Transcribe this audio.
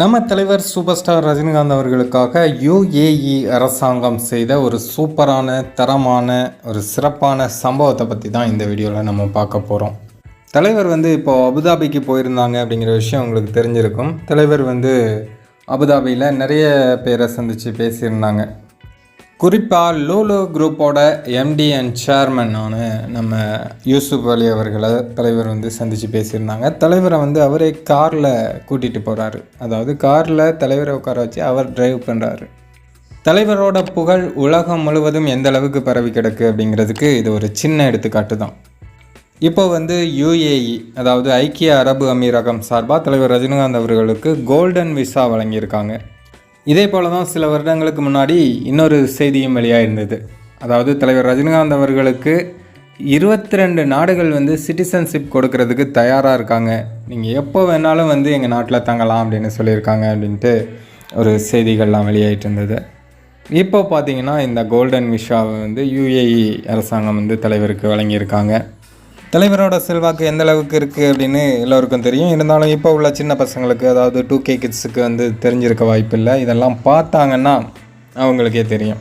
நம்ம தலைவர் super star Rajinikanth அவர்களுக்காக யுஏஇ அரசாங்கம் செய்த ஒரு சூப்பரான தரமான ஒரு சிறப்பான சம்பவத்தை பற்றி தான் இந்த வீடியோவில் நம்ம பார்க்க போகிறோம் தலைவர் வந்து இப்போது அபுதாபிக்கு போயிருந்தாங்க அப்படிங்கிற விஷயம் உங்களுக்கு தெரிஞ்சிருக்கும். தலைவர் வந்து அபுதாபியில் நிறைய பேரை சந்தித்து பேசியிருந்தாங்க. குறிப்பாக லோலோ குரூப்போட எம்டி அண்ட் சேர்மனான நம்ம யூசுப் அலி அவர்களை தலைவர் வந்து சந்தித்து பேசியிருந்தாங்க. தலைவரை வந்து அவரே காரில் கூட்டிகிட்டு போகிறாரு அதாவது காரில் தலைவரை உட்கார வச்சு அவர் டிரைவ் பண்ணுறாரு தலைவரோட புகழ் உலகம் முழுவதும் எந்த அளவுக்கு பரவி கிடக்கு அப்படிங்கிறதுக்கு இது ஒரு சின்ன எடுத்துக்காட்டு தான். இப்போ வந்து யுஏஇ அதாவது ஐக்கிய அரபு அமீரகம் சார்பாக தலைவர் ரஜினிகாந்த் அவர்களுக்கு கோல்டன் விசா வழங்கியிருக்காங்க. இதே போல தான் சில வருடங்களுக்கு முன்னாடி இன்னொரு செய்தியும் வெளியாயிருந்தது. அதாவது தலைவர் ரஜினிகாந்த் அவர்களுக்கு இருபத்தி ரெண்டு நாடுகள் வந்து சிட்டிசன்ஷிப் கொடுக்கறதுக்கு தயாராக இருக்காங்க. நீங்கள் எப்போ வேணாலும் வந்து எங்கள் நாட்டில் தங்கலாம் அப்படின்னு சொல்லியிருக்காங்க அப்படின்ட்டு ஒரு செய்திகள்லாம் வெளியாயிட்டு இருந்தது. இப்போ பார்த்தீங்கன்னா இந்த கோல்டன் விஷாவை வந்து யுஏஇ அரசாங்கம் வந்து தலைவருக்கு வழங்கியிருக்காங்க. தலைவரோட செல்வாக்கு எந்த அளவுக்கு இருக்குது அப்படின்னு எல்லோருக்கும் தெரியும். இருந்தாலும் இப்போ உள்ள சின்ன பசங்களுக்கு அதாவது டூ கே கிட்ஸுக்கு வந்து தெரிஞ்சிருக்க வாய்ப்பில்லை. இதெல்லாம் பார்த்தாங்கன்னா அவங்களுக்கே தெரியும்.